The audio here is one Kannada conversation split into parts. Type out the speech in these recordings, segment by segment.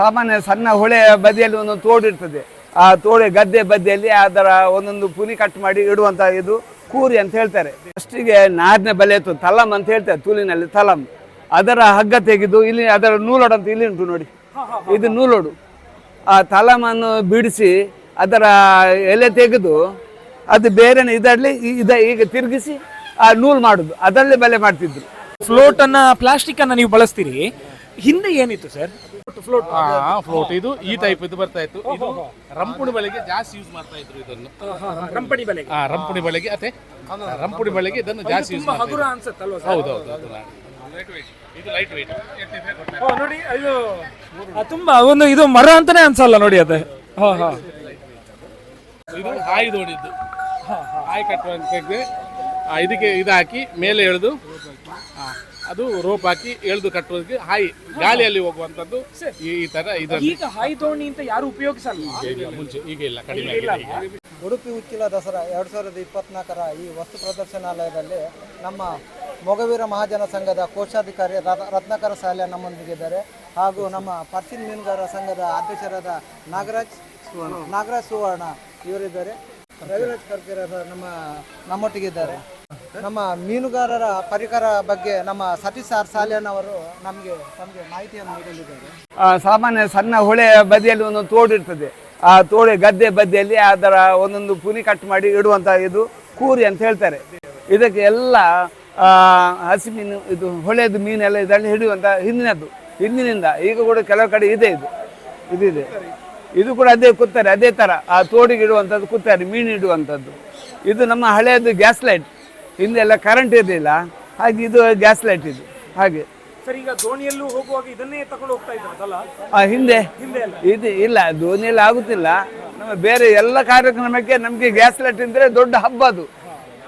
ಸಾಮಾನ್ಯ ಸಣ್ಣ ಹೊಳೆ ಬದಿಯಲ್ಲಿ ಒಂದು ತೋಡು ಇರ್ತದೆ. ಆ ತೋಡೆ ಗದ್ದೆ ಬದಿಯಲ್ಲಿ ಅದರ ಒಂದೊಂದು ಪುನಿ ಕಟ್ ಮಾಡಿ ಇಡುವಂತ ಇದು ಕೂರಿ ಅಂತ ಹೇಳ್ತಾರೆ. ಫಸ್ಟಿಗೆ ನಾರಿನ ಬಲೆ ಇತ್ತು. ತಲಂ ಅಂತ ಹೇಳ್ತಾರೆ ತೂಲಿನಲ್ಲಿ, ತಲಂ. ಅದರ ಹಗ್ಗ ತೆಗೆದು ಇಲ್ಲಿ ಅದರ ನೂಲೋಡು ಅಂತ ಇಲ್ಲಿ ಉಂಟು ನೋಡಿ. ಇದು ನೂಲೋಡು. ಆ ತಲಮನ್ನು ಬಿಡಿಸಿ ಅದರ ಎಲೆ ತೆಗೆದು ಅದು ಬೇರೆ ಇದರಲ್ಲಿ ಇದ ಈಗ ತಿರುಗಿಸಿ ಆ ನೂಲು ಮಾಡುದು. ಅದರಲ್ಲೇ ಬಲೆ ಮಾಡ್ತಿದ್ರು. ಫ್ಲೋಟ್ ಅನ್ನ ಪ್ಲಾಸ್ಟಿಕ್ ಅನ್ನ ನೀವು ಬಳಸ್ತೀರಿ. ಹಿಂದೆ ಏನಿತ್ತು ಸರ್? ಫ್ಲೋಟ್ ಫ್ಲೋಟ್ ಇದು ಈ ಟೈಪ್ ಇದು ಬರ್ತಾ ಇತ್ತು. ಇದು ರಂಪುಣಿ ಬಳಿಗೆ ಜಾಸ್ತಿ ಯೂಸ್ ಮಾಡ್ತಾ ಇದ್ರು ಇದನ್ನು. ರಂಪಣಿ ಬಲೆಗೆ ಆ ರಂಪುಣಿ ಬಳಿಗೆ ಅತೆ ರಂಪುಣಿ ಬಳಿಗೆ ಇದನ್ನು ಜಾಸ್ತಿ ಯೂಸ್ ಹಗುರ ಅನ್ಸುತ್ತಲ್ವಾ ಹೌದು ಹೌದು ಅದು ಇದು ಲೈಟ್ ಓ, ನೋಡಿ ಇದು ತುಂಬಾ ಒಂದು ಇದು ಮರ ಅಂತಾನೆ ಅನ್ಸಲ್ಲ ನೋಡಿ ಅದೇ. ಹಾ ಹಾ. ಇದು ಹಾಯಿ ದೋಣಿದ್ದು ಹಾಯಿ ಕಟ್ಟುವಂತದ್ದು ಇದಕ್ಕೆ ಇದು ಹಾಕಿ ಮೇಲೆ ಎಳೆದು ಆ, ಅದು ರೋಪ್ ಹಾಕಿ ಎಳೆದು ಕಟ್ಟೋದಕ್ಕೆ ಹಾಯಿ ಗಾಳಿಯಲ್ಲಿ ಹೋಗುವಂತದ್ದು ಈ ತರ ಇದರಲ್ಲಿ. ಈಗ ಹಾಯಿ ದೋಣಿ ಅಂತ ಯಾರು ಉಪಯೋಗಿಸಲ್ಲ ಈಗ ಮುಂಚೆ ಈಗ ಇಲ್ಲ ಕಡಿಮೆ ಆಗಿದೆ ಉಡುಪಿ ಉಚ್ಚಿಲ ದಸರಾ ಎರಡು ಸಾವಿರದ ಇಪ್ಪತ್ನಾಲ್ಕರ ಈ ವಸ್ತು ಪ್ರದರ್ಶನಾಲಯದಲ್ಲಿ ನಮ್ಮ ಮೊಗವೀರ ಮಹಾಜನ ಸಂಘದ ಕೋಶಾಧಿಕಾರಿ ರತ್- ರತ್ನಾಕರ ಸಾಲ್ಯ ನಮ್ಮೊಂದಿಗಿದ್ದಾರೆ. ಹಾಗೂ ನಮ್ಮ ಪರ್ಸಿನ್ ಮೀನುಗಾರರ ಸಂಘದ ಅಧ್ಯಕ್ಷರಾದ ನಾಗರಾಜ್ ನಾಗರಾಜ್ ಸುವರ್ಣ ಇವರಿದ್ದಾರೆ. ರವಿರಾಜ್ ಕರ್ಕೆರ ನಮ್ಮ ನಮ್ಮೊಟ್ಟಿಗಿದ್ದಾರೆ. ನಮ್ಮ ಮೀನುಗಾರರ ಪರಿಕರ ಬಗ್ಗೆ ನಮ್ಮ ಸತೀಶ್ ಆರ್ ಸಾಲ್ಯನವರು ನಮಗೆ ನಮಗೆ ಮಾಹಿತಿಯನ್ನು ನೀಡಲಿದ್ದಾರೆ. ಸಾಮಾನ್ಯ ಸಣ್ಣ ಹೊಳೆ ಬದಿಯಲ್ಲಿ ಒಂದು ತೋಡು ಇರ್ತದೆ. ಆ ತೋಡೆ ಗದ್ದೆ ಬದಿಯಲ್ಲಿ ಅದರ ಒಂದೊಂದು ಪುನಿ ಕಟ್ ಮಾಡಿ ಇಡುವಂತ ಇದು ಕೂರಿ ಅಂತ ಹೇಳ್ತಾರೆ. ಇದಕ್ಕೆ ಎಲ್ಲ ಹಸಿ ಮೀನು, ಇದು ಹೊಳೆದು ಮೀನೆಲ್ಲ ಇದರಲ್ಲಿ ಹಿಡಿಯುವಂಥ ಹಿಂದಿನದ್ದು, ಹಿಂದಿನಿಂದ. ಈಗ ಕೂಡ ಕೆಲವು ಕಡೆ ಇದೆ ಇದು. ಇದಿದೆ ಇದು. ಕೂಡ ಅದೇ ಕೂತಾರೆ ಅದೇ ಥರ ಆ ತೋಡಿಗೆ ಇಡುವಂಥದ್ದು ಕೂತಾರೆ ಮೀನು ಇಡುವಂಥದ್ದು ಇದು ನಮ್ಮ ಹಳೆಯದು ಗ್ಯಾಸ್ ಲೈಟ್. ಹಿಂದೆ ಎಲ್ಲ ಕರೆಂಟ್ ಇರಲಿಲ್ಲ ಹಾಗೆ ಇದು ಗ್ಯಾಸ್ ಲೈಟ್ ಇದು. ಹಾಗೆ. ಸರ್ ಈಗ ದೋಣಿಯಲ್ಲೂ ಹೋಗುವಾಗ ಇದನ್ನೇ ತಗೊಂಡು ಹೋಗ್ತಾ ಆ, ಹಿಂದೆ. ಹಿಂದೆ ಅಲ್ಲ? ಇದು ಇಲ್ಲ ದೋಣಿಯಲ್ಲಿ ಆಗುತ್ತಿಲ್ಲ. ನಮ್ಮ ಬೇರೆ ಎಲ್ಲ ಕಾರ್ಯಕ್ರಮಕ್ಕೆ ನಮಗೆ ಗ್ಯಾಸ್ ಲೈಟ್ ಇದ್ರೆ ದೊಡ್ಡ ಹಬ್ಬ ಅದು.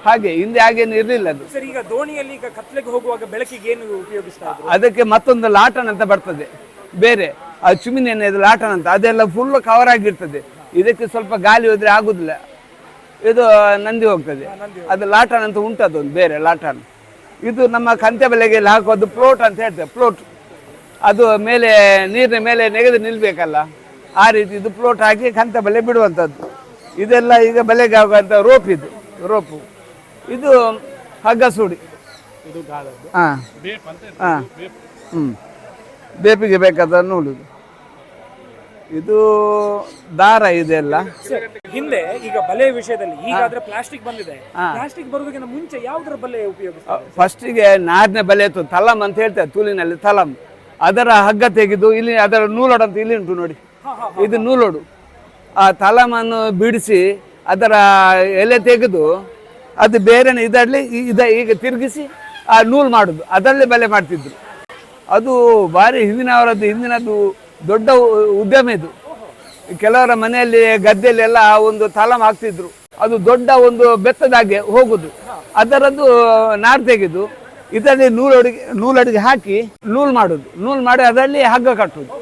ಹಾಗೆ ಹಿಂದೆ ಹಾಗೇನು ಇರಲಿಲ್ಲ ಅದು. ಸರ್ ಈಗ ದೋಣಿಯಲ್ಲಿ ಈಗ ಕತ್ಲೆಗೆ ಹೋಗುವಾಗ ಬೆಳಕಿಗೆ ಏನು ಉಪಯೋಗಿಸ್ತಾ ಇದ್ರು? ಅದಕ್ಕೆ ಮತ್ತೊಂದು ಲಾಟನ್ ಅಂತ ಬರ್ತದೆ. ಬೇರೆ ಆ ಚುಮಿನ ಲಾಟನ್ ಅಂತ. ಅದೆಲ್ಲ ಫುಲ್ ಕವರ್ ಆಗಿರ್ತದೆ. ಇದಕ್ಕೆ ಸ್ವಲ್ಪ ಗಾಳಿ ಹೋದ್ರೆ ಆಗುದಿಲ್ಲ. ಇದು ನಂದಿ ಹೋಗ್ತದೆ. ಅದು ಲಾಟನ್ ಅಂತ ಉಂಟು ಅದೊಂದು ಬೇರೆ ಲಾಟನ್ ಇದು ನಮ್ಮ ಕಂತೆ ಬೆಲೆಗೆ ಹಾಕೋದು ಪ್ಲೋಟ್ ಅಂತ ಹೇಳ್ತೇವೆ ಪ್ಲೋಟ್. ಅದು ಮೇಲೆ ನೀರಿನ ಮೇಲೆ ನೆಗೆದು ನಿಲ್ಬೇಕಲ್ಲ ಆ ರೀತಿ ಇದು ಪ್ಲೋಟ್ ಹಾಕಿ ಕಂತೆ ಬೆಲೆ ಬಿಡುವಂಥದ್ದು. ಇದೆಲ್ಲ ಈಗ ಬಲೆಗೆ ಆಗುವಂಥ ರೋಪ್ ಇದು ರೋಪು. ಇದು ಹಗ್ಗ ಸೂಡಿ. ಹಾಂ. ಹಾಂ. ಹ್ಞೂ ಬೇಪಿಗೆ ಬೇಕಾದ ನೋಡುದು ಇದು ದಾರ ಇದೆಲ್ಲ ಹಿಂದೆ ಈಗ ಬಲೆ ವಿಷಯದಲ್ಲಿ ಈಗಾದ್ರೆ ಪ್ಲಾಸ್ಟಿಕ್ ಬಂದಿದೆ. ಪ್ಲಾಸ್ಟಿಕ್ ಬರೋದಕ್ಕಿಂತ ಮುಂಚೆ ಯಾವ್ದ್ರ ಬಲೆ ಉಪಯೋಗಿಸ್ತಾರೆ? ಫಸ್ಟಿಗೆ ನಾರಿನ ಬಲೆ ಇತ್ತು ತಲಂ ಅಂತ ಹೇಳ್ತಾರೆ ತೂಲಿನಲ್ಲಿ ತಲಂ ಅದರ ಹಗ್ಗ ತೆಗೆದು ಇಲ್ಲಿ ಅದರ ನೂಲೋಡು ಅಂತ ಇಲ್ಲಿ ಉಂಟು ನೋಡಿ. ಇದು ನೂಲೋಡು. ಆ ತಲಮನ್ನು ಬಿಡಿಸಿ ಅದರ ಎಲೆ ತೆಗೆದು ಅದು ಬೇರೆ ಇದರಲ್ಲಿ ಇದ ಈಗ ತಿರುಗಿಸಿ ಆ ನೂಲು ಮಾಡುದು. ಅದರಲ್ಲೇ ಬಲೆ ಮಾಡ್ತಿದ್ರು. ಅದು ಭಾರಿ ಹಿಂದಿನವರದ್ದು ಹಿಂದಿನದ್ದು ದೊಡ್ಡ ಉ- ಉದ್ಯಮ ಇದು. ಕೆಲವರ ಮನೆಯಲ್ಲಿ ಗದ್ದೆಯಲ್ಲಿ ಎಲ್ಲ ಒಂದು ತಲಂ ಹಾಕ್ತಿದ್ರು. ಅದು ದೊಡ್ಡ ಒಂದು ಬೆತ್ತದಾಗೆ ಹೋಗುದು. ಅದರದ್ದು ನಾರು ತೆಗೆದು ಇದರಲ್ಲಿ ನೂಲೊಡಿಗೆ ನೂಲೊಡಿಗೆ ಹಾಕಿ ನೂಲು ಮಾಡುದು. ನೂಲು ಮಾಡಿ ಅದರಲ್ಲಿ ಹಗ್ಗ ಕಟ್ಟುದು.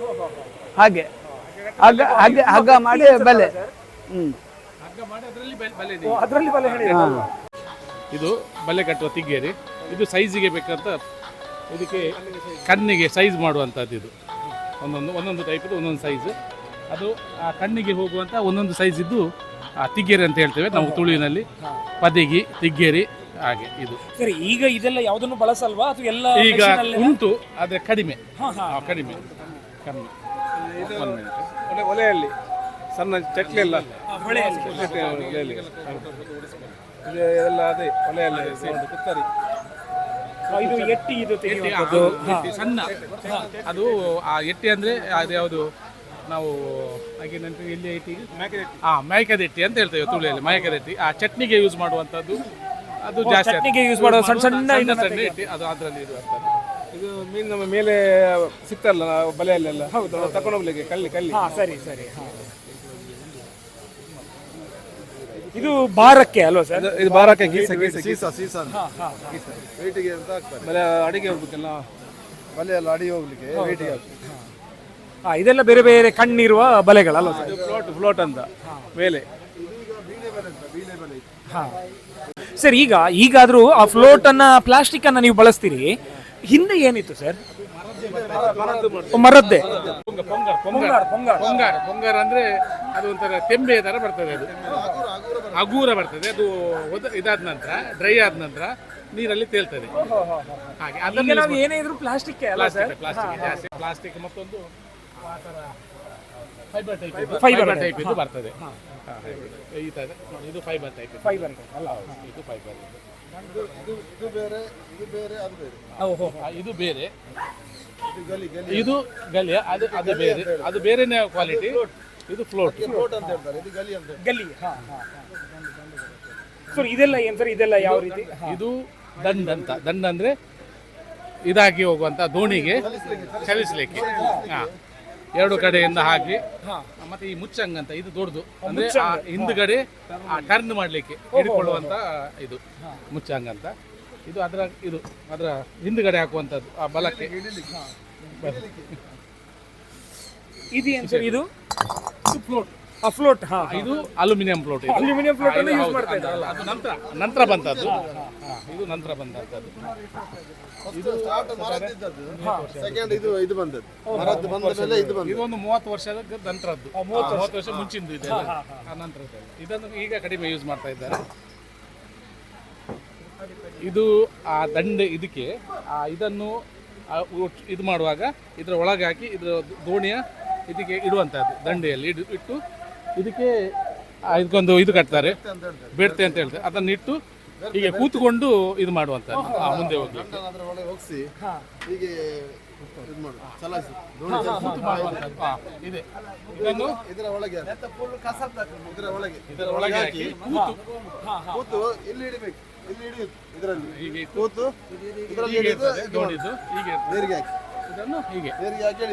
ಹಾಗೆ. ಹಗ್ಗ ಹಗ್ಗ ಹಗ್ಗ ಮಾಡಿ ಬಲೆ. ಹ್ಮ್. ಹಗ್ಗ ಮಾಡಿ ಅದರಲ್ಲಿ ಬಲೆ- ಬಲೆ ಅದರಲ್ಲಿ ಬಲೆ ಹೇಳಿ ಇದು ಬಲೆ ಕಟ್ಟುವ ತಿಗ್ಗೇರಿ ಇದು ಸೈಜಿಗೆ ಬೇಕಂತ ಇದಕ್ಕೆ ಕಣ್ಣಿಗೆ ಸೈಜ್ ಮಾಡುವಂಥದ್ದು ಇದು. ಒಂದೊಂದು ಒಂದೊಂದು ಟೈಪದು ಒಂದೊಂದು ಸೈಜ್ ಅದು ಆ ಕಣ್ಣಿಗೆ ಹೋಗುವಂಥ ಒಂದೊಂದು ಸೈಜ್ ಇದ್ದು ಆ ತಿಗ್ಗೇರಿ ಅಂತ ಹೇಳ್ತೇವೆ ನಾವು ತುಳುವಿನಲ್ಲಿ ಪದಿಗಿ ತಿಗ್ಗೇರಿ ಹಾಗೆ ಇದು ಸರಿ ಈಗ ಇದೆಲ್ಲ ಯಾವುದನ್ನು ಬಳಸಲ್ವಾ ಅಥವಾ ಎಲ್ಲ ಈಗ ಉಂಟು ಆದರೆ ಕಡಿಮೆ ಹಾ, ಹಾ. ಆ, ಕಡಿಮೆ ಕಡಿಮೆ ಒಂದು. ಒಲೆ ಒಲೆಯಲ್ಲಿ ಸಣ್ಣ ಚಟ್ಲಿ ಎಲ್ಲ. ಒಲೆಯಲ್ಲಿ ಇದು ಎಲ್ಲ ಅದೇ ಒಲೆಯಲ್ಲಿ ಕುತ್ತರಿ ಇದು ಎಟ್ಟಿ ಇದು ತೆಗೆಯುವಂಥದ್ದು. ಅದು ಸಣ್ಣ. ಅದು ಆ ಎಟ್ಟಿ ಅಂದ್ರೆ ಅದು ಯಾವುದು ನಾವು ಹಾಗೆ ನಂತರ ಎಲ್ಲಿ ಐಟಿ ಹಾಂ ಮೈಕದೆಟ್ಟಿ ಅಂತ ಹೇಳ್ತೇವೆ ತುಳಿಯಲ್ಲಿ ಮಯಕದೆಟ್ಟಿ. ಆ ಚಟ್ನಿಗೆ ಯೂಸ್ ಮಾಡುವಂಥದ್ದು ಅದು ಜಾಸ್ತಿ ಚಟ್ನಿಗೆ ಯೂಸ್ ಮಾಡುವ ಸಣ್ಣ ಸಣ್ಣ ಸಣ್ಣ ಸಣ್ಣ ಎಟ್ಟಿ ಅದು ಅದರಲ್ಲಿ ಇರುವಂಥದ್ದು ಇದು ಮೀನು ನಮ್ಮ ಮೇಲೆ ಸಿಗ್ತಲ್ಲ ನಾವು ಬಲೆಯಲ್ಲೆಲ್ಲ. ಹೌದು ತಕೊಂಡೋಗ್ಲಿಕ್ಕೆ ಕಲ್ಲಿ ಕಲ್ಲಿ. ಹಾ ಸರಿ ಸರಿ ಹಾ. ಇದು ಬಾರಕ್ಕೆ ಅಲ್ವಾ ಸರ್? ಇದು- ಇದು ಬಾರಕ್ಕೆ ಗೀಸ ಗೀಸ ಗೀಸ ಸೀಸ ವೇಟಿಗೆ ಅಂತ ಹಾಕ್ತಾರೆ. ಬಲೆ ಅಡಿಗೆ ಹೋಗ್ಬೇಕಲ್ಲ? ಬಲೆ ಎಲ್ಲ ಅಡಿಗೆ ಹೋಗ್ಲಿಕ್ಕೆ ವೇಟಿಗೆ ಹಾಕ್ತಾರೆ. ಹಾ, ಇದೆಲ್ಲ ಬೇರೆ ಬೇರೆ ಕಣ್ಣಿರುವ ಬಲೆಗಳಲ್ವಾ ಸರ್? ಫ್ಲೋಟ್ ಫ್ಲೋಟ್ ಅಂತ. ಮೇಲೆ. ಹಾ. ಸರ್ ಈಗ ಈಗಾದ್ರೂ ಆ ಫ್ಲೋಟ್ ಅನ್ನ ಪ್ಲಾಸ್ಟಿಕ್ ಅನ್ನ ನೀವು ಬಳಸ್ತೀರಿ. ಹಿಂದೆ ಏನಿತ್ತು ಸರ್? ಮರದ್ದೆ. ಪೊಂಗಾರ್ ಪೊಂಗರ್. ಪೊಂಗಾರ್ ಪೊಂಗಾರ್ ಅಂದ್ರೆ ಅದು ಒಂಥರ ತೆಂಬೆ ತರ ಬರ್ತದೆ ಅದು ಹಗೂರ ಬರ್ತದೆ. ಅದು ಒದ- ಇದಾದ ನಂತರ ಡ್ರೈ ಆದ ನಂತರ ನೀರಲ್ಲಿ ತೇಲ್ತದೆ. ಹಾಗೆ ಅದನ್ನು ನಾವು ಏನೇ ಇದ್ರು ಪ್ಲಾಸ್ಟಿಕ್ ಅಲ್ಲ ಸರ್? ಪ್ಲಾಸ್ಟಿಕ್ ಜಾಸ್ತಿ ಪ್ಲಾಸ್ಟಿಕ್ ಮತ್ತೊಂದು ಫೈಬರ್ ಟೈಪ್ ಫೈಬರ್ ಟೈಪ್ ಇದು. ಬರ್ತದೆ. ಹಾ, hybrid. ಈ ತರ. ನೋಡಿ, ಇದು ಫೈಬರ್ ಟೈಪ್ ಫೈಬರ್ ಅಲ್ಲ. ಇದು ಫೈಬರ್ ಇದು. ಇದು ಬೇರೆ ಇದು ಬೇರೆ ಅದು ಬೇರೆ. ಓಹೋ ಇದು ಬೇರೆ. ಇದು ಗಲಿ ಗಲಿ. ಇದು ಗಲಿಯ ಅದು ಅದು ಬೇರೆ. ಅದು ಬೇರೆನೇ ಕ್ವಾಲಿಟಿ ಇದು ಫ್ಲೋಟ್ ಫ್ಲೋಟ್ ಅಂತ ಹೇಳ್ತಾರೆ. ಇದು ಗಲಿ ಅಂತ ಹೇಳ್ತಾರೆ. ಗಲ್ಲಿ ಹಾ ಹಾ ಸರ್ ಇದೆಲ್ಲ ಏನ್ ಸರ್ ಇದೆಲ್ಲ ಯಾವ ರೀತಿ? ಇದು ದಂಡ್ ಅಂತ. ದಂಡ್ ಅಂದ್ರೆ ಇದಾಗಿ ಹೋಗುವಂತ ದೋಣಿಗೆ ಚಲಿಸ್ಲಿಕ್ಕೆ. ಹಾ. ಎರಡು ಕಡೆಯಿಂದ ಹಾಕಿ. ಮತ್ತೆ ಈ ಮುಚ್ಚಂಗ್ ಅಂತ ಇದು ದೊಡ್ಡದು. ಅಂದ್ರೆ ಆ ಹಿಂದ್ಗಡೆ ಟರ್ನ್ ಮಾಡ್ಲಿಕ್ಕೆ ಹಿಡ್ಕೊಳ್ಳುವಂತ ಇದು ಮುಚ್ಚಂಗ್ ಅಂತ. ಇದು ಅದರ ಇದು ಅದರ ಹಿಂದ್ಗಡೆ ಹಾಕುವಂತದ್ದು ಆ ಬಲಕ್ಕೆ. ಇದು ಏನು ಸರ್ ಇದು? ಫ್ಲೋಟ್. ಅಫ್ಲೋಟ್ ಹಾ ಇದು ಅಲ್ಯೂಮಿನಿಯಂ ಫ್ಲೋಟ್ ಇದು. ಅಲ್ಯೂಮಿನಿಯಂ ಫ್ಲೋಟ್ ಅನ್ನು ಯೂಸ್ ಮಾಡ್ತಾ ಇದ್ದಾರೆ. ಅದು ನಂತರ ನಂತರ ಬಂದದ್ದು. ಹಾ, ಇದು ನಂತರ ಬಂದದ್ದು ಇದು ಸ್ಟಾರ್ಟ್ ಮರದಿದ್ದದ್ದು ಸೆಕೆಂಡ್ ಇದು ಇದು ಬಂದದ್ದು. ಮರದ್ದು ಬಂದ ಮೇಲೆ ಇದು ಬಂದದ್ದು. ಇದು ಒಂದು ಮೂವತ್ತು ವರ್ಷದ ನಂತರದ್ದು. ಮೂವತ್ತು ವರ್ಷ. ಮುಂಚಿಂದು ಇದೆ. ಆ ನಂತರದ್ದು ಇದನ್ನು ಈಗ ಕಡಿಮೆ ಯೂಸ್ ಮಾಡ್ತಾ ಇದ್ದಾರೆ. ಇದು ಆ ದಂಡೆ ಇದಕ್ಕೆ ಆ ಇದನ್ನು ಇದು ಮಾಡುವಾಗ ಇದರ ಒಳಗೆ ಹಾಕಿ ಇದರ ದೋಣಿಯ ಇದಕ್ಕೆ ಇಡುವಂಥದ್ದು ದಂಡೆಯಲ್ಲಿ ಇಡು ಇಟ್ಟು ಇದಕ್ಕೆ ಆ ಇದಕ್ಕೊಂದು ಇದು ಕಟ್ತಾರೆ. ಬೇಡ್ತೆ ಅಂತ ಹೇಳ್ತಾರೆ. ಅದನ್ನು ಇಟ್ಟು ಹೀಗೆ ಕೂತ್ಕೊಂಡು ಇದು ಮಾಡುವಂತ ಆ, ಮುಂದೆ ಹೋಗಿ ಹೋಗಿಸಿ ಹೀಗೆ ಇದು ಇದನ್ನು ಇದರ ಒಳಗೆ ಇದರ ಒಳಗೆ. ಇದರ ಒಳಗೆ ಹಾಕಿ ಕೂತು. ಕೂತು ಇಲ್ಲಿ ಹಿಡಿಬೇಕು ಇಲ್ಲಿ ಹಿಡಿಯುದು ಇದರಲ್ಲಿ. ಹೀಗೆ ಕೂತು ಇದರಲ್ಲಿ ಹಿಡಿದು ಹೀಗೆ ಇರ್ತದೆ. ಹಾಕಿ. ಇದನ್ನು ಹೀಗೆ. ನೀರಿಗೆ ಹಾಕಿ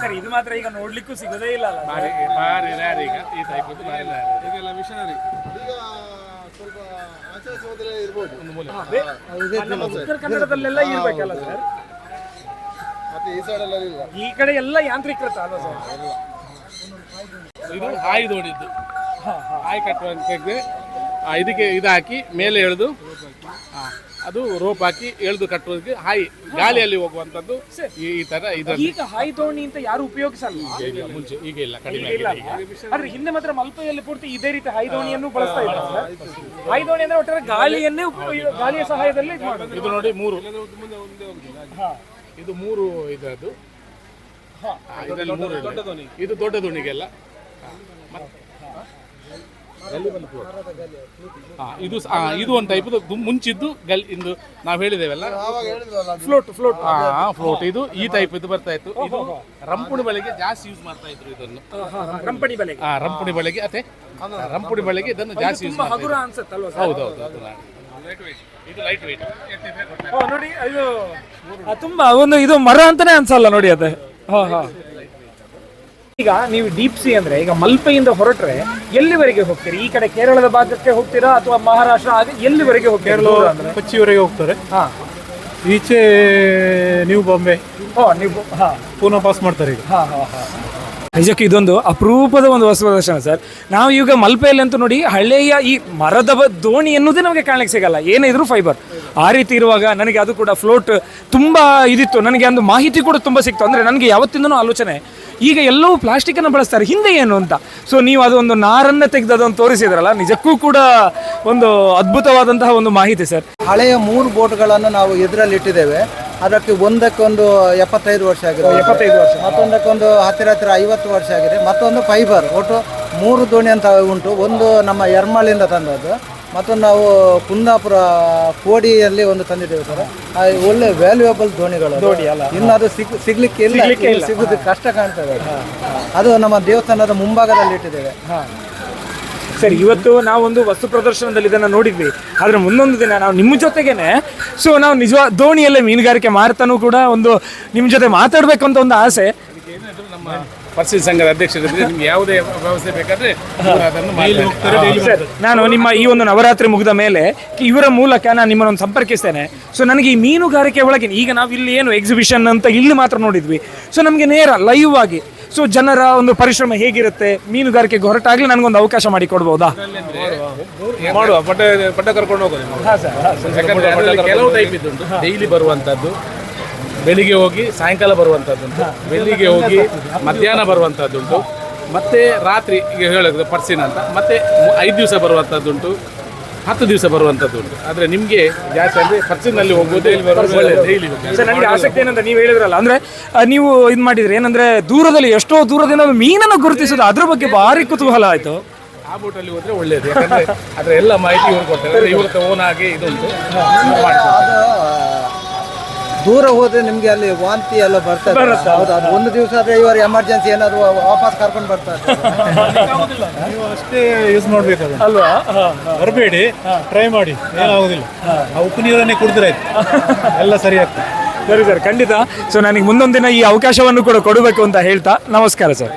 ಸರ್ ಇದು ಮಾತ್ರ ಈಗ ನೋಡ್ಲಿಕ್ಕೂ ಸಿಗೋದೇ ಇಲ್ಲ ಅಲ್ಲ? ಭಾರಿ ಭಾರಿ ರ್ಯಾರಿ ಈಗ ಈ ಟೈಪ್ ಭಾರಿ ರ್ಯಾರಿ ಇದೆಲ್ಲ ಮಿಷನರಿ ಈಗ ಸ್ವಲ್ಪ ಆಚೆ ಆಚೆ ಹೋದ್ರೆ ಇರ್ಬೋದು. ಒಂದು ಮೂಲೆ. ನಮ್ಮ ಉತ್ತರ ಕನ್ನಡದಲ್ಲೆಲ್ಲ ಇರ್ಬೇಕಲ್ಲ ಸರ್? ಮತ್ತೆ ಈ ಸೈಡ್ ಎಲ್ಲ ಇಲ್ಲ. ಈ ಕಡೆ ಎಲ್ಲ ಯಾಂತ್ರಿಕೃತ ಅಲ್ಲ ಸರ್? ಇದು ಹಾಯಿ ದೋಣಿದ್ದು. ಹಾಯಿ ಕಟ್ಟುವಂಥದ್ದು ಆ, ಇದಕ್ಕೆ ಇದು ಹಾಕಿ ಮೇಲೆ ಎಳೆದು ಆ, ಅದು ರೋಪ್ ಹಾಕಿ ಎಳೆದು ಕಟ್ಟೋದಕ್ಕೆ ಹಾಯಿ ಗಾಳಿಯಲ್ಲಿ ಹೋಗುವಂತದ್ದು ಈ ಈ ತರ ಇದರಲ್ಲಿ. ಈಗ ಹಾಯಿ ದೋಣಿ ಅಂತ ಯಾರು ಉಪಯೋಗಿಸಲ್ಲ? ಮುಂಚೆ ಈಗ ಇಲ್ಲ ಕಡಿಮೆ ಇಲ್ಲ. ಆದ್ರೆ ಹಿಂದೆ ಮಾತ್ರ ಮಲ್ಪೆಯಲ್ಲಿ ಪೂರ್ತಿ ಇದೇ ರೀತಿ ಹಾಯಿ ದೋಣಿಯನ್ನು ಬಳಸ್ತಾ ಇದ್ದಾರೆ ಹಾಯಿ ದೋಣಿ ಅಂದ್ರೆ ಒಟ್ಟಾರೆ ಗಾಳಿಯನ್ನೇ ಗಾಳಿಯ ಸಹಾಯದಲ್ಲಿ ಇದು ಇದು ನೋಡಿ ಮೂರು. ಇದು ಮೂರು ಇದರದ್ದು. ಆ, ಇದರಲ್ಲಿ ಮೂರು ಇದೆ. ಇದು ದೊಡ್ಡ ದೋಣಿಗೆಲ್ಲ. ಇದು ಇದು ಒಂದು ಟೈಪ್ ಮುಂಚಿದ್ದು ಗಲ್ ಇಂದು ನಾವು ಹೇಳಿದೇವಲ್ಲ ಫ್ಲೋಟ್ ಫ್ಲೋಟ್ ಫ್ಲೋಟ್ ಫ್ಲೋಟ್ ಇದು. ಈ ಟೈಪ್ ಇದು ಬರ್ತಾ ಇತ್ತು. ಇದು ರಂಪುಣಿ ಬಳಿಗೆ ಜಾಸ್ತಿ ಯೂಸ್ ಮಾಡ್ತಾ ಇದ್ರು ಇದನ್ನು. ರಂಪುಣಿ ಬೆಲೆಗೆ ಆ ರಂಪುಣಿ ಬಳಿಗೆ. ಅದೇ ರಂಪುಣಿ ಬಳಿಗೆ ಇದನ್ನು ಜಾಸ್ತಿ ಯೂಸ್ ಹಗುರ ಅನ್ಸುತ್ತಲ್ವಾ ಹೌದು ಹೌದು ಅದು ಇದು ಲೈಟ್ ವೆಯ್ಟ್ ಓ, ನೋಡಿ ಇದು ತುಂಬಾ ಒಂದು ಇದು ಮರ ಅಂತಾನೆ ಅನ್ಸಲ್ಲ ನೋಡಿ ಅದೇ. ಹಾ ಹಾ. ಈಗ ನೀವು ಡೀಪ್ ಸಿ ಅಂದ್ರೆ ಈಗ ಮಲ್ಪೆಯಿಂದ ಹೊರಟ್ರೆ ಎಲ್ಲಿವರೆಗೆ ಹೋಗ್ತೀರಿ? ಈ ಕಡೆ ಕೇರಳದ ಭಾಗಕ್ಕೆ ಹೋಗ್ತೀರಾ ಅಥವಾ ಮಹಾರಾಷ್ಟ್ರ? ಹಾಗೆ ಎಲ್ಲಿವರೆಗೆ ಹೋಗ್ತೀರಾ ದೂರ ಅಂದ್ರೆ? ಕೊಚ್ಚಿವರೆಗೆ ಹೋಗ್ತಾರೆ. ಹಾ. ಈಚೆ ನ್ಯೂ ಬಾಂಬೆ ಓ ನೀವು ಹಾ. ಪೂನಾ ಪಾಸ್ ಮಾಡ್ತಾರೆ ಈಗ. ಹಾ ಹಾ ಹಾ. ನಿಜಕ್ಕೆ ಇದೊಂದು ಅಪರೂಪದ ಒಂದು ವಸ್ತು ಪ್ರದರ್ಶನ ಸರ್. ನಾವು ಈಗ ಮಲ್ಪೆಯಲ್ಲಿ ಅಂತೂ ನೋಡಿ ಹಳೆಯ ಈ ಮರದ ಬ- ದೋಣಿ ಎನ್ನುವುದೇ ನಮಗೆ ಕಾಣಲಿಕ್ಕೆ ಸಿಗಲ್ಲ. ಏನೇ ಇದ್ರೂ ಫೈಬರ್ ಆ ರೀತಿ ಇರುವಾಗ ನನಗೆ ಅದು ಕೂಡ ಫ್ಲೋಟ್ ತುಂಬ ಇದಿತ್ತು. ನನಗೆ ಒಂದು ಮಾಹಿತಿ ಕೂಡ ತುಂಬ ಸಿಕ್ತು. ಅಂದರೆ ನನಗೆ ಯಾವತ್ತಿಂದನೂ ಆಲೋಚನೆ ಈಗ ಎಲ್ಲವೂ ಪ್ಲಾಸ್ಟಿಕ್ಕನ್ನು ಬಳಸ್ತಾರೆ. ಹಿಂದೆ ಏನು ಅಂತ? ಸೊ ನೀವು ಅದು ಒಂದು ನಾರನ್ನು ತೆಗೆದು ಅದನ್ನು ತೋರಿಸಿದ್ರಲ್ಲ ನಿಜಕ್ಕೂ ಕೂಡ ಒಂದು ಅದ್ಭುತವಾದಂತಹ ಒಂದು ಮಾಹಿತಿ ಸರ್. ಹಳೆಯ ಮೂರು ಬೋಟ್ಗಳನ್ನು ನಾವು ಇದರಲ್ಲಿ ಇಟ್ಟಿದ್ದೇವೆ. ಅದಕ್ಕೆ ಒಂದಕ್ಕೊಂದು ಎಪ್ಪತ್ತೈದು ವರ್ಷ ಆಗಿದೆ. ಎಪ್ಪತ್ತೈದು ವರ್ಷ. ಮತ್ತೊಂದಕ್ಕೊಂದು ಹತ್ತಿರ ಹತ್ತಿರ ಐವತ್ತು ವರ್ಷ ಆಗಿದೆ. ಮತ್ತೊಂದು ಫೈಬರ್ ಒಟ್ಟು ಮೂರು ದೋಣಿ ಅಂತ ಉಂಟು. ಒಂದು ನಮ್ಮ ಯರ್ಮಳಿಂದ ತಂದದ್ದು. ಮತ್ತೊಂದು ನಾವು ಕುಂದಾಪುರ ಕೋಡಿಯಲ್ಲಿ ಒಂದು ತಂದಿದ್ದೇವೆ ಸರ್. ಆ ಒಳ್ಳೆ ವ್ಯಾಲ್ಯೂಯಬಲ್ ದೋಣಿಗಳು ದೋಣಿ ಅಲ್ಲ. ಇನ್ನು ಅದು ಸಿಗ್ ಸಿಗ್ಲಿಕ್ಕೆ ಇಲ್ಲ. ಕಷ್ಟ ಕಾಣ್ತದೆ ಅದು ನಮ್ಮ ದೇವಸ್ಥಾನದ ಮುಂಭಾಗದಲ್ಲಿ ಇಟ್ಟಿದ್ದೇವೆ. ಸರಿ ಇವತ್ತು ನಾವೊಂದು ವಸ್ತು ಪ್ರದರ್ಶನದಲ್ಲಿ ಇದನ್ನು ನೋಡಿದ್ವಿ. ಆದರೆ ಮುಂದೊಂದು ದಿನ ನಾವು ನಿಮ್ಮ ಜೊತೆಗೇನೆ. ಸೊ ನಾವು ನಿಜ ದೋಣಿಯಲ್ಲೇ ಮೀನುಗಾರಿಕೆ ಮಾಡ್ತಾನೂ ಕೂಡ ಒಂದು ನಿಮ್ಮ ಜೊತೆ ಮಾತಾಡಬೇಕು ಅಂತ ಒಂದು ಆಸೆ. ಪರಿಸ್ಥಿತಿ ಸಂಘದ ಅಧ್ಯಕ್ಷರಿದ್ರೆ ನಿಮ್ಗೆ ಯಾವುದೇ ವ್ಯವಸ್ಥೆ ಬೇಕಾದ್ರೆ ಅದನ್ನು. ನಾನು ನಿಮ್ಮ ಈ ಒಂದು ನವರಾತ್ರಿ ಮುಗಿದ ಮೇಲೆ ಇವರ ಮೂಲಕ ನಾನು ನಿಮ್ಮನ್ನು ಸಂಪರ್ಕಿಸ್ತೇನೆ. ಸೊ ನನಗೆ ಈ ಮೀನುಗಾರಿಕೆ ಒಳಗೆ ಈಗ ನಾವು ಇಲ್ಲಿ ಏನು ಎಕ್ಸಿಬಿಷನ್ ಅಂತ ಇಲ್ಲಿ ಮಾತ್ರ ನೋಡಿದ್ವಿ. ಸೊ ನಮಗೆ ನೇರ ಲೈವ್ ಆಗಿ ಸೊ ಜನರ ಒಂದು ಪರಿಶ್ರಮ ಹೇಗಿರುತ್ತೆ? ಮೀನುಗಾರಿಕೆಗೆ ಹೊರಟಾಗ್ಲಿ ನನಗೊಂದು ಅವಕಾಶ ಮಾಡಿ ಕೊಡ್ಬೋದಾ ಮಾಡುವ ಪಟ್ಟ ಪಟ್ಟ ಕರ್ಕೊಂಡು ಹೋಗೋದು ಕೆಲವು ಟೈಪ್ ಇದ್ದು ಡೈಲಿ ಬರುವಂತದ್ದು ಬೆಳಿಗ್ಗೆ ಹೋಗಿ ಸಾಯಂಕಾಲ ಬರುವಂಥದ್ದುಂಟು ಬೆಳಿಗ್ಗೆ ಹೋಗಿ ಮಧ್ಯಾಹ್ನ ಬರುವಂಥದ್ದುಂಟು ಮತ್ತೆ ರಾತ್ರಿ ಈಗ ಹೇಳೋದು ಪರ್ಸಿನ ಅಂತ. ಮತ್ತೆ ಐದು ದಿವಸ ಬರುವಂಥದ್ದುಂಟು ಹತ್ತು ದಿವಸ ಬರುವಂಥದ್ದುಂಟು ಆದರೆ ನಿಮಗೆ ಜಾಸ್ತಿ ಅಂದರೆ ಪರ್ಸಿನಲ್ಲಿ ಹೋಗೋದೇ ಡೈಲಿ ಸರ್ ನನಗೆ ಆಸಕ್ತಿ ಏನಂತ ನೀವು ಹೇಳಿದ್ರಲ್ಲ ಅಂದರೆ ನೀವು ಇದು ಮಾಡಿದ್ರಿ. ಏನಂದ್ರೆ ದೂರದಲ್ಲಿ ಎಷ್ಟೋ ದೂರದಿಂದ ಮೀನನ್ನು ಗುರುತಿಸೋದು ಅದ್ರ ಬಗ್ಗೆ ಭಾರಿ ಕುತೂಹಲ ಆಯಿತು. ಆ ಬೋಟಲ್ಲಿ ಹೋದ್ರೆ ಒಳ್ಳೇದು. ಯಾಕಂದ್ರೆ ಅದರ ಎಲ್ಲ ಮಾಹಿತಿ ಇವ್ರು ಕೊಡ್ತಾರೆ. ಇವರು ಓನ್ ಆಗಿ ಇದುಂಟು. ದೂರ ಹೋದ್ರೆ ನಿಮ್ಗೆ ಅಲ್ಲಿ ವಾಂತಿ ಎಲ್ಲ ಬರ್ತದೆ. ಹೌದು ಅದು ಒಂದು ದಿವಸ ಆದ್ರೆ ಇವರು ಎಮರ್ಜೆನ್ಸಿ ಏನಾದ್ರು ವಾಪಸ್ ಕರ್ಕೊಂಡು ಬರ್ತಾರೆ ನೀವು ಅಷ್ಟೇ ಯೂಸ್ ಅಲ್ವಾ? ಬರಬೇಡಿ ಟ್ರೈ ಮಾಡಿ ಏನಾಗುದಿಲ್ಲ. ಆ ಉಪ್ಪು ನೀರನ್ನೇ ಕುಡಿದ್ರೆ ಆಯ್ತು. ಎಲ್ಲ ಸರಿ ಆಗ್ತದೆ ಸರಿ ಸರ್ ಖಂಡಿತ. ಸೊ ನನಗೆ ಮುಂದೊಂದಿನ ಈ ಅವಕಾಶವನ್ನು ಕೂಡ ಕೊಡಬೇಕು ಅಂತ ಹೇಳ್ತಾ ನಮಸ್ಕಾರ ಸರ್.